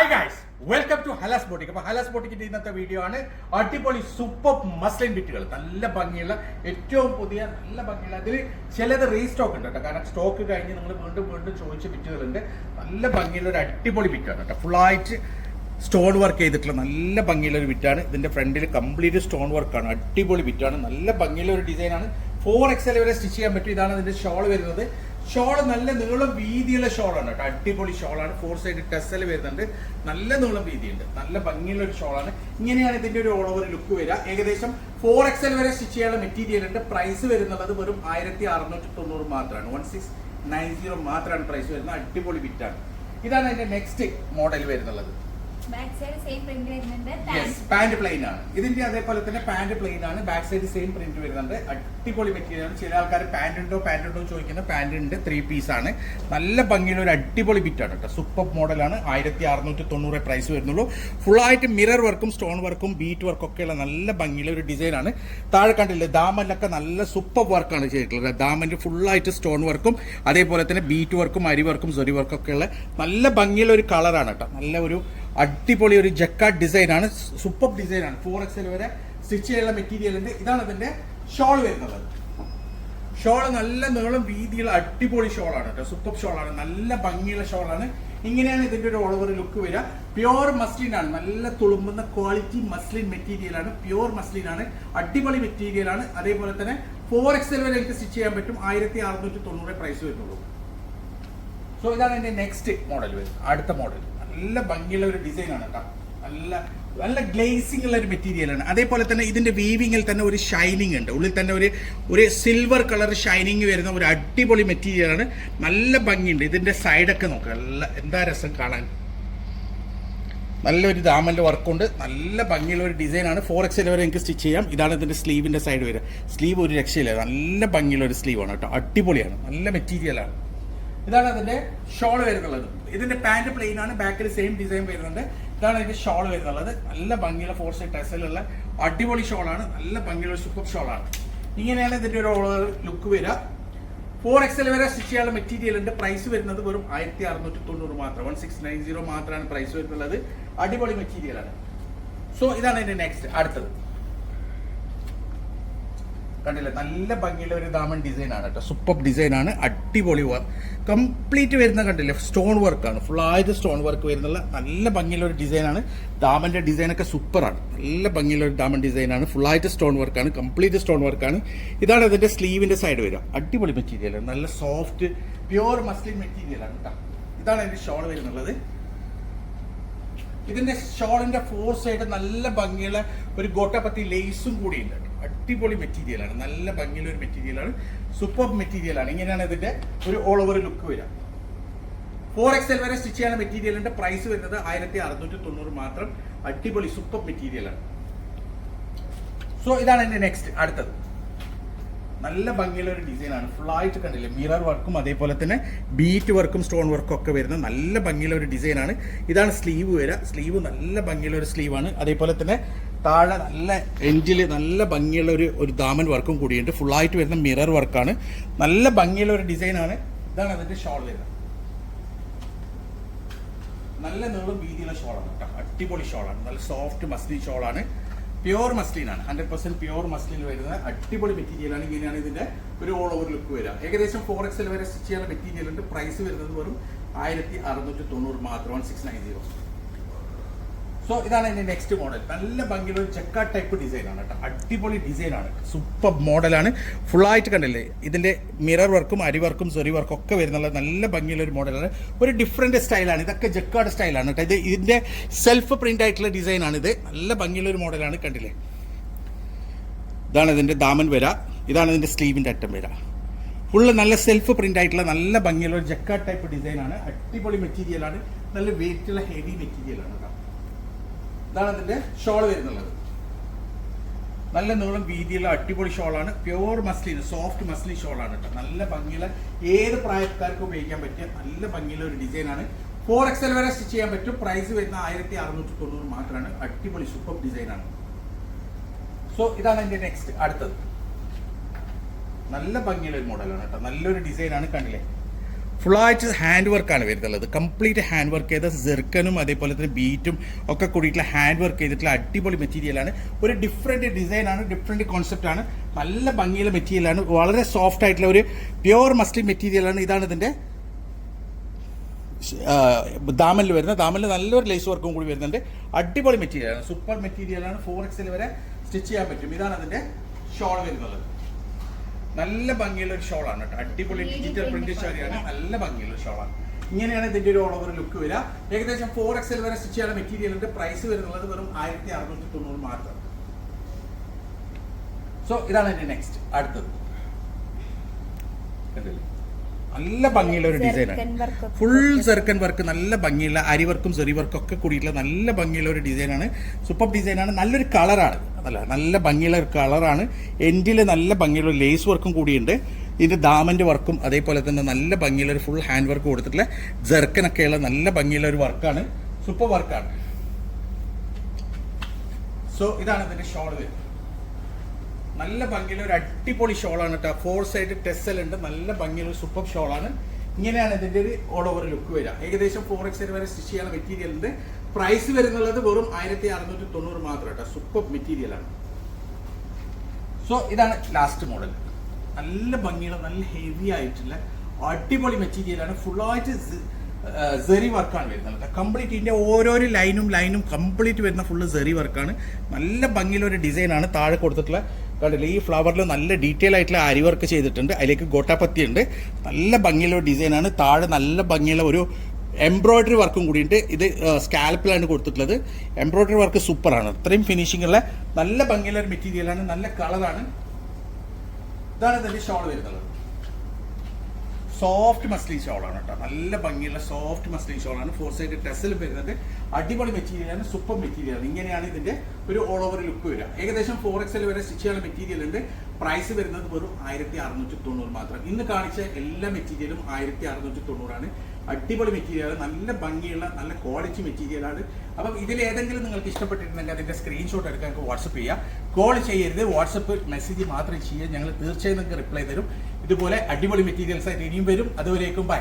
Hi guys welcome to Halas boutique അപ്പൊ ഹലാസ് ബോട്ടിക്കിന്റെ ഇന്നത്തെ video ആണ്. അടിപൊളി സൂപ്പർ മസ്ലിൻ ബിറ്റുകൾ നല്ല ഭംഗിയുള്ള ഏറ്റവും പുതിയ നല്ല ഭംഗിയുള്ള. അതിൽ ചിലത് റീസ്റ്റോക്ക് ഉണ്ട് കേട്ടോ. കാരണം സ്റ്റോക്ക് കഴിഞ്ഞ് നിങ്ങൾ വീണ്ടും വീണ്ടും ചോദിച്ച ബിറ്റുകളുണ്ട് നല്ല ഭംഗിയുള്ള ഒരു അടിപൊളി ബിറ്റാണ് കേട്ടോ. ഫുള്ളായിട്ട് സ്റ്റോൺ വർക്ക് ചെയ്തിട്ടുള്ള നല്ല ഭംഗിയുള്ള ഒരു ബിറ്റാണ് ഇതിന്റെ ഫ്രണ്ടിൽ കംപ്ലീറ്റ് സ്റ്റോൺ വർക്കാണ് അടിപൊളി ബിറ്റാണ് നല്ല ഭംഗിയുള്ള ഒരു ഡിസൈനാണ് ഫോർ എക്സൽ വരെ സ്റ്റിച്ച് ചെയ്യാൻ പറ്റും. ഇതാണ് ഇതിന്റെ ഷോൾ വരുന്നത്. ഷോൾ നല്ല നീളം വീതിയുള്ള ഷോളാണ്. കേട്ടോ അടിപൊളി ഷോളാണ്. ഫോർ സൈഡ് ടെസ്സൽ വരുന്നുണ്ട്. നല്ല നീളം വീതിയുണ്ട്. നല്ല ഭംഗിയുള്ള ഒരു ഷോളാണ്. ഇങ്ങനെയാണ് ഇതിന്റെ ഒരു ഓൾ ഓവർ ലുക്ക് വരിക. ഏകദേശം ഫോർ എക്സൽ വരെ സ്റ്റിച്ച് ചെയ്യാനുള്ള മെറ്റീരിയൽ ഉണ്ട്. പ്രൈസ് വരുന്നത് വെറും ആയിരത്തി അറുന്നൂറ്റി തൊണ്ണൂറ് മാത്രമാണ്. വൺ സിക്സ് നയൻ സീറോ മാത്രമാണ് പ്രൈസ് വരുന്നത്. അടിപൊളി ബിറ്റാണ് ഇതാണ് അതിന്റെ നെക്സ്റ്റ് മോഡൽ വരുന്നുള്ളത്. പാന്റ് പ്ലെയിൻ ആണ്. ഇതിന്റെ അതേപോലെ തന്നെ പാന്റ് പ്ലെയിൻ ആണ്. ബാക്ക് സൈഡ് സെയിം പ്രിന്റ് വരുന്നുണ്ട്. അടിപൊളി മെറ്റീരിയൽ ആണ്. ചില ആൾക്കാർ പാന്റ് ഉണ്ടോ പാന്റ് ഉണ്ടോ ചോദിക്കുന്ന പാന്റ് ഉണ്ട്. ത്രീ പീസ് ആണ്. നല്ല ഭംഗിയുള്ള ഒരു അടിപൊളി ബിറ്റ് ആണ് കേട്ടോ. സൂപ്പർ മോഡലാണ് ആയിരത്തി അറുന്നൂറ്റി തൊണ്ണൂറ് പ്രൈസ് വരുന്നുള്ളൂ. ഫുൾ ആയിട്ട് മിറർ വർക്കും സ്റ്റോൺ വർക്കും ബീറ്റ് വർക്കും ഒക്കെയുള്ള നല്ല ഭംഗിയുള്ള ഒരു ഡിസൈൻ ആണ്. താഴെ കണ്ടില്ലേ ദാമനിലൊക്കെ നല്ല സൂപ്പർ വർക്കാണ് ചെയ്തിട്ടുള്ളത്. ഫുൾ ആയിട്ട് സ്റ്റോൺ വർക്കും അതേപോലെ തന്നെ ബീറ്റ് വർക്കും അരി വർക്കും സൊരി വർക്കും ഒക്കെയുള്ള നല്ല ഭംഗിയുള്ള ഒരു കളറാണ് കേട്ടോ. നല്ല ഒരു അടിപൊളി ഒരു ജക്കാർഡ് ഡിസൈൻ ആണ് സൂപ്പർ ഡിസൈൻ ആണ് ഫോർ എക്സൽ വരെ സ്റ്റിച്ച് ചെയ്യാനുള്ള മെറ്റീരിയൽ ഉണ്ട്. ഇതാണ് അതിന്റെ ഷോൾ വരുന്നത്. ഷോൾ നല്ല നീളം വീതിയുള്ള അടിപൊളി ഷോൾ ഷോളാണ് കേട്ടോ. സൂപ്പർ ആണ്. നല്ല ഭംഗിയുള്ള ഷോൾ ആണ്. ഇങ്ങനെയാണ് ഇതിന്റെ ഒരു ഓൾ ഓവർ ലുക്ക് വരിക. പ്യുവർ മസ്ലിൻ ആണ്. നല്ല തുളുമ്പുന്ന ക്വാളിറ്റി മസ്ലിൻ മെറ്റീരിയൽ ആണ്. പ്യുവർ മസ്ലിൻ ആണ്. അടിപൊളി മെറ്റീരിയൽ ആണ്. അതേപോലെ തന്നെ ഫോർ എക്സൽ വരെ എനിക്ക് സ്റ്റിച്ച് ചെയ്യാൻ പറ്റും. ആയിരത്തി അറുന്നൂറ്റി തൊണ്ണൂറ് പ്രൈസ് വരുന്നുള്ളൂ. സോ ഇതാണ് എന്റെ നെക്സ്റ്റ് മോഡൽ വരുന്നത്. അടുത്ത മോഡൽ നല്ല ഭംഗിയുള്ള ഒരു ഡിസൈൻ ആണ് കേട്ടോ. നല്ല നല്ല ഗ്ലേസിംഗ് ഉള്ള ഒരു മെറ്റീരിയൽ ആണ്. അതേപോലെ തന്നെ ഇതിന്റെ വീവിങ്ങിൽ തന്നെ ഒരു ഷൈനിങ് ഉണ്ട്. ഉള്ളിൽ തന്നെ ഒരു ഒരു സിൽവർ കളർ ഷൈനിങ് വരുന്ന ഒരു അടിപൊളി മെറ്റീരിയൽ ആണ്. നല്ല ഭംഗിയുണ്ട്. ഇതിന്റെ സൈഡൊക്കെ നോക്കുക നല്ല എന്താ രസം കാണാൻ? നല്ലൊരു ദാമന്റെ വർക്കുണ്ട് നല്ല ഭംഗിയുള്ള ഒരു ഡിസൈൻ ആണ്. ഫോർ എക്സ് വരെ എനിക്ക് സ്റ്റിച്ച് ചെയ്യാം. ഇതാണ് ഇതിന്റെ സ്ലീവിന്റെ സൈഡ് വരിക സ്ലീവ് ഒരു രക്ഷയില്ല. നല്ല ഭംഗിയുള്ള ഒരു സ്ലീവാണ് കേട്ടോ. അടിപൊളിയാണ്. നല്ല മെറ്റീരിയലാണ് ഇതാണ് അതിന്റെ ഷോൾ വരുന്നുള്ളത്. ഇതിന്റെ പാന്റ് പ്ലെയിൻ ആണ്. ബാക്കിൽ സെയിം ഡിസൈൻ വരുന്നുണ്ട്. ഇതാണ് ഇതിന്റെ ഷോൾ വരുന്നുള്ളത്. നല്ല ഭംഗിയുള്ള ഫോർ സൈഡ് ടെസലുള്ള അടിപൊളി ആണ്. നല്ല ഭംഗിയുള്ള സൂപ്പർ ഷോൾ ആണ്. ഇങ്ങനെയാണ് ഇതിന്റെ ഒരു ലുക്ക് വരിക. ഫോർ എക്സൽ വരെ സ്റ്റിച്ച് ചെയ്യാനുള്ള മെറ്റീരിയൽ ഉണ്ട്. പ്രൈസ് വരുന്നത് വെറും ആയിരത്തി അറുന്നൂറ്റി തൊണ്ണൂറ് മാത്രം. വൺ സിക്സ് നയൻ സീറോ മാത്രമാണ് പ്രൈസ് വരുന്നുള്ളത് അടിപൊളി മെറ്റീരിയൽ ആണ്. സോ ഇതാണ് എന്റെ നെക്സ്റ്റ് അടുത്തത്. കണ്ടില്ലേ? നല്ല ഭംഗിയുള്ള ഒരു ദാമൻ ഡിസൈൻ ആണ് കേട്ടോ. സൂപ്പർ ഡിസൈൻ ആണ്. അടിപൊളി വർക്ക് കംപ്ലീറ്റ് വരുന്ന കണ്ടില്ലേ? സ്റ്റോൺ വർക്കാണ് ആയിട്ട് സ്റ്റോൺ വർക്ക് വരുന്നുള്ള നല്ല ഭംഗിയുള്ള ഒരു ഡിസൈൻ ഒക്കെ സൂപ്പറാണ് നല്ല ഭംഗിയുള്ള ഒരു ദാമൻ ഫുൾ ആയിട്ട് സ്റ്റോൺ വർക്കാണ് കംപ്ലീറ്റ് സ്റ്റോൺ വർക്കാണ് ഇതാണ് അതിന്റെ സ്ലീവിന്റെ സൈഡ് വരിക. അടിപൊളി മെറ്റീരിയൽ നല്ല സോഫ്റ്റ് പ്യുവർ മസ്ലിൻ മെറ്റീരിയൽ ആണ് കേട്ടോ. ഇതാണ് അതിന്റെ ഷോൾ വരുന്നുള്ളത്. ഇതിന്റെ ഷോളിന്റെ ഫോർ സൈഡ് നല്ല ഭംഗിയുള്ള ഒരു ഗോട്ടപ്പത്തി ലേസും കൂടി ഉണ്ട് അടിപൊളി മെറ്റീരിയലാണ് നല്ല ഭംഗിയുള്ള ഒരു മെറ്റീരിയലാണ് സൂപ്പർ മെറ്റീരിയൽ ആണ്. ഇങ്ങനെയാണ് ഇതിന്റെ ഒരു ഓൾ ഓവർ ലുക്ക് വരിക. ഫോർ എക്സ് എൽ വരെ സ്റ്റിച്ച് ചെയ്യുന്ന മെറ്റീരിയലിന്റെ പ്രൈസ് വരുന്നത് ആയിരത്തി അറുന്നൂറ്റി തൊണ്ണൂറ് മാത്രം അടിപൊളി സൂപ്പർ മെറ്റീരിയലാണ് സോ ഇതാണ് എന്റെ നെക്സ്റ്റ് അടുത്തത്. നല്ല ഭംഗിയുള്ള ഒരു ഫുൾ ആയിട്ട് കണ്ടില്ലേ? മിറർ വർക്കും അതേപോലെ തന്നെ ബീറ്റ് വർക്കും സ്റ്റോൺ വർക്കും ഒക്കെ വരുന്ന നല്ല ഭംഗിയുള്ള ഒരു ഡിസൈൻ ആണ്. ഇതാണ് സ്ലീവ് വരിക. സ്ലീവ് നല്ല ഭംഗിയുള്ള ഒരു സ്ലീവാണ് അതേപോലെ തന്നെ താഴെ നല്ല എൻജിൽ നല്ല ഭംഗിയുള്ള ഒരു ഒരു ദാമൻ വർക്കും കൂടിയുണ്ട്. ഫുൾ ആയിട്ട് വരുന്ന മിറർ വർക്കാണ് നല്ല ഭംഗിയുള്ള ഒരു ഡിസൈനാണ് ഇതാണ് അതിന്റെ ഷോൾ നല്ല നീളം വീതിയുള്ള ഷോളാണ് അടിപൊളി ഷോളാണ് നല്ല സോഫ്റ്റ് മസ്ലിൻ ഷോളാണ് പ്യുവർ മസ്ലിൻ ആണ്. ഹൺഡ്രഡ് പെർസെന്റ് പ്യുവർ മസ്ലിൻ വരുന്ന അടിപൊളി മെറ്റീരിയൽ ആണ്. ഇങ്ങനെയാണ് ഇതിന്റെ ഒരു ഓൾ ഓവർ ലുക്ക് വരിക. ഏകദേശം ഫോർ എക്സൽ വരെ സ്റ്റിച്ച് ചെയ്യാനുള്ള മെറ്റീരിയൽ ഉണ്ട്. പ്രൈസ് വരുന്നത് വെറും ആയിരത്തി അറുന്നൂറ്റി തൊണ്ണൂറ് മാത്രം one six nine zero so ഇതാണ് എന്റെ നെക്സ്റ്റ് മോഡൽ നല്ല ഭംഗിയുള്ള ചെക്ക ടൈപ്പ് ഡിസൈൻ ആണ് കേട്ടോ. അടിപൊളി ഡിസൈനാണ് സൂപ്പർ മോഡലാണ് ഫുൾ ആയിട്ട് കണ്ടില്ലേ? ഇതിന്റെ മിറർ വർക്കും അരി വർക്കും സൊറി വർക്കും ഒക്കെ വരുന്നുള്ള നല്ല ഭംഗിയുള്ള ഒരു മോഡലാണ് ഒരു ഡിഫറെന്റ് സ്റ്റൈലാണ് ഇതൊക്കെ ജക്കാർഡ് സ്റ്റൈലാണ് കേട്ടോ. ഇത് ഇതിന്റെ സെൽഫ് പ്രിന്റ് ആയിട്ടുള്ള ഡിസൈനാണ് ഇത്. നല്ല ഭംഗിയുള്ള ഒരു മോഡലാണ് കണ്ടില്ലേ? ഇതാണ് ഇതിന്റെ ദാമൻ വര. ഇതാണ് ഇതിന്റെ സ്ലീവിന്റെ അറ്റം വര. ഫുള്ള് നല്ല സെൽഫ് പ്രിന്റ് ആയിട്ടുള്ള നല്ല ഭംഗിയുള്ള ഒരു ജക്കാർഡ് ടൈപ്പ് ഡിസൈനാണ് അടിപൊളി മെറ്റീരിയലാണ് നല്ല വെയിറ്റുള്ള ഹെവി മെറ്റീരിയലാണ് കേട്ടോ. ഇതാണ് അതിന്റെ ഷോൾ വരുന്നുള്ളത്. നല്ല നീളം വീതിയുള്ള അടിപൊളി ഷോളാണ്. പ്യുവർ മസ്ലിൻ സോഫ്റ്റ് മസ്ലിൻ ഷോളാണ് കേട്ടോ നല്ല ഭംഗിയുള്ള ഏത് പ്രായക്കാർക്കും ഉപയോഗിക്കാൻ പറ്റിയ നല്ല ഭംഗിയുള്ള ഒരു ഡിസൈൻ ആണ്. ഫോർ എക്സൽ വരെ സ്റ്റിച്ച് ചെയ്യാൻ പറ്റും. പ്രൈസ് വരുന്ന ആയിരത്തി അറുന്നൂറ്റി തൊണ്ണൂറ് മാത്രമാണ്. അടിപൊളി സൂപ്പർ ഡിസൈൻ ആണ്. സോ ഇതാണ് എന്റെ നെക്സ്റ്റ് അടുത്തത്. നല്ല ഭംഗിയുള്ള ഒരു മോഡലാണ് കേട്ടോ നല്ലൊരു ഡിസൈൻ ആണ് കണ്ടില്ലേ? ഫുള്ളായിട്ട് ഹാൻഡ് വർക്കാണ് വരുന്നുള്ളത്. കംപ്ലീറ്റ് ഹാൻഡ് വർക്ക് ചെയ്ത സെർക്കനും അതേപോലെ തന്നെ ബീറ്റും ഒക്കെ കൂടിയിട്ടുള്ള ഹാൻഡ് വർക്ക് ചെയ്തിട്ടുള്ള അടിപൊളി മെറ്റീരിയലാണ് ഒരു ഡിഫറെന്റ് ഡിസൈനാണ് ഡിഫറെന്റ് കോൺസെപ്റ്റാണ് നല്ല ഭംഗിയുള്ള മെറ്റീരിയലാണ് വളരെ സോഫ്റ്റ് ആയിട്ടുള്ള ഒരു പ്യുവർ മസ്ലിൻ മെറ്റീരിയലാണ് ഇതാണ് ഇതിന്റെ ദാമനിൽ വരുന്ന ദാമനിൽ നല്ലൊരു ലേസ് വർക്കും കൂടി വരുന്നുണ്ട്. അടിപൊളി മെറ്റീരിയലാണ് സൂപ്പർ മെറ്റീരിയലാണ് ഫോർ എക്സിൽ വരെ സ്റ്റിച്ച് ചെയ്യാൻ പറ്റും. ഇതാണ് അതിന്റെ ഷോൾ വരുന്നത്. നല്ല ഭംഗിയുള്ള ഒരു ഷോളാണ് കേട്ടോ. അടിപൊളി ഡിജിറ്റൽ പ്രിന്റ് സാരിയാണ് പോലെ. നല്ല ഭംഗിയുള്ള ഷോളാണ്. ഇങ്ങനെയാണ് ഇതിന്റെ ഒരു ഓൾ ഓവർ ലുക്ക് വരിക. ഏകദേശം ഫോർ എക്സൽ വരെ സ്റ്റിച്ച് ചെയ്യാൻ മെറ്റീരിയലിന്റെ പ്രൈസ് വരുന്നത് വെറും ആയിരത്തി അറുന്നൂറ്റി തൊണ്ണൂറ് മാത്രം. സോ ഇതാണ് എന്റെ നെക്സ്റ്റ് അടുത്തത്? നല്ല ഭംഗിയുള്ള ഒരു ഡിസൈനാണ് ഫുൾ സെർക്കൻ വർക്ക് നല്ല ഭംഗിയുള്ള അരി വർക്കും സെറി വർക്കും ഒക്കെ കൂടിയിട്ടുള്ള നല്ല ഭംഗിയുള്ള ഒരു ഡിസൈനാണ് സൂപ്പർ ഡിസൈനാണ് നല്ലൊരു കളറാണ് അതല്ല നല്ല ഭംഗിയുള്ള ഒരു കളറാണ് എൻഡിൽ നല്ല ഭംഗിയുള്ള ലേസ് വർക്കും കൂടിയുണ്ട്. ഇതിന്റെ ദാമന്റെ വർക്കും അതേപോലെ തന്നെ നല്ല ഭംഗിയുള്ള ഒരു ഫുൾ ഹാൻഡ് വർക്ക് കൊടുത്തിട്ടുള്ള ജെർക്കനൊക്കെയുള്ള നല്ല ഭംഗിയുള്ള ഒരു വർക്കാണ് സൂപ്പർ വർക്കാണ് സോ ഇതാണ് ഇതിന്റെ ഷോൾ വരുന്നത്. നല്ല ഭംഗിയിൽ ഒരു അടിപൊളി ഷോളാണ് കേട്ടോ. ഫോർ സൈഡ് ടെസ്സൽ ഉണ്ട് നല്ല ഭംഗിയുള്ള സൂപ്പർ ഷോളാണ്. ഇങ്ങനെയാണ് ഇതിന്റെ ഒരു ഓൾ ഓവർ ലുക്ക് വരിക. ഏകദേശം ഫോർ എക്സ് വരെ സ്റ്റിച്ച് ചെയ്യാൻ മെറ്റീരിയൽ ഉണ്ട്. പ്രൈസ് വരുന്നുള്ളത് വെറും ആയിരത്തി അറുന്നൂറ്റി തൊണ്ണൂറ് മാത്രം കേട്ടോ. സൂപ്പർ മെറ്റീരിയൽ ആണ്. സോ ഇതാണ് ലാസ്റ്റ് മോഡൽ നല്ല ഭംഗിയുള്ള നല്ല ഹെവി ആയിട്ടുള്ള അടിപൊളി മെറ്റീരിയലാണ് ഫുള്ളായിട്ട് സെറി വർക്കാണ് വരുന്നത് കംപ്ലീറ്റ് ഇതിന്റെ ഓരോരോ ലൈനും ലൈനും കംപ്ലീറ്റ് വരുന്ന ഫുള്ള് സെറി വർക്കാണ് നല്ല ഭംഗിയുള്ള ഒരു ഡിസൈനാണ് താഴെ കൊടുത്തിട്ടുള്ള കണ്ടില്ലേ ഈ ഫ്ലവറിൽ നല്ല ഡീറ്റെയിൽ ആയിട്ടുള്ള അരി വർക്ക് ചെയ്തിട്ടുണ്ട്. അതിലേക്ക് ഗോട്ടാപ്പത്തി ഉണ്ട്. നല്ല ഭംഗിയുള്ള ഡിസൈനാണ് താഴെ നല്ല ഭംഗിയുള്ള ഒരു എംബ്രോയ്ഡറി വർക്കും കൂടിയുണ്ട്. ഇത് സ്കാൽപ്പിലാണ് കൊടുത്തിട്ടുള്ളത്. എംബ്രോയ്ഡറി വർക്ക് സൂപ്പറാണ് അത്രയും ഫിനിഷിംഗ് ഉള്ള നല്ല ഭംഗിയുള്ള മെറ്റീരിയലാണ് നല്ല കളറാണ് ഇതാണ് ഇതിന്റെ ഷോൾ വരുന്നത്. സോഫ്റ്റ് മസ്ലിൻ ഷോളാണ് കേട്ടോ. നല്ല ഭംഗിയുള്ള സോഫ്റ്റ് മസ്ലിൻ ഷോളാണ് ഫോർ സൈഡ് ടെസ്സിൽ വരുന്നത് അടിപൊളി മെറ്റീരിയലാണ് സൂപ്പർ മെറ്റീരിയലാണ് ഇങ്ങനെയാണ് ഇതിന്റെ ഒരു ഓൾ ഓവർ ലുക്ക് വരിക. ഏകദേശം ഫോർ എക്സൽ വരെ സ്റ്റിച്ച് ചെയ്യാനുള്ള മെറ്റീരിയൽ ഉണ്ട്. പ്രൈസ് വരുന്നത് വെറും ആയിരത്തി അറുന്നൂറ്റി തൊണ്ണൂറ് മാത്രം. ഇന്ന് കാണിച്ച എല്ലാ മെറ്റീരിയലും ആയിരത്തി അറുന്നൂറ്റി തൊണ്ണൂറാണ് അടിപൊളി മെറ്റീരിയൽ നല്ല ഭംഗിയുള്ള നല്ല ക്വാളിറ്റി മെറ്റീരിയലാണ് അപ്പം ഇതിൽ ഏതെങ്കിലും നിങ്ങൾക്ക് ഇഷ്ടപ്പെട്ടിട്ടുണ്ടെങ്കിൽ അതിന്റെ സ്ക്രീൻഷോട്ട് എടുക്കാൻ നിങ്ങൾക്ക് വാട്സപ്പ് ചെയ്യാം. കോൾ ചെയ്യരുത് വാട്സപ്പ് മെസ്സേജ് മാത്രം ചെയ്യുക ഞങ്ങൾ തീർച്ചയായും നിങ്ങൾക്ക് റിപ്ലൈ തരും. ഇതുപോലെ അടിപൊളി മെറ്റീരിയൽസ് ആയിട്ട് ഇനിയും വരും. അതുവരേക്കും ബൈ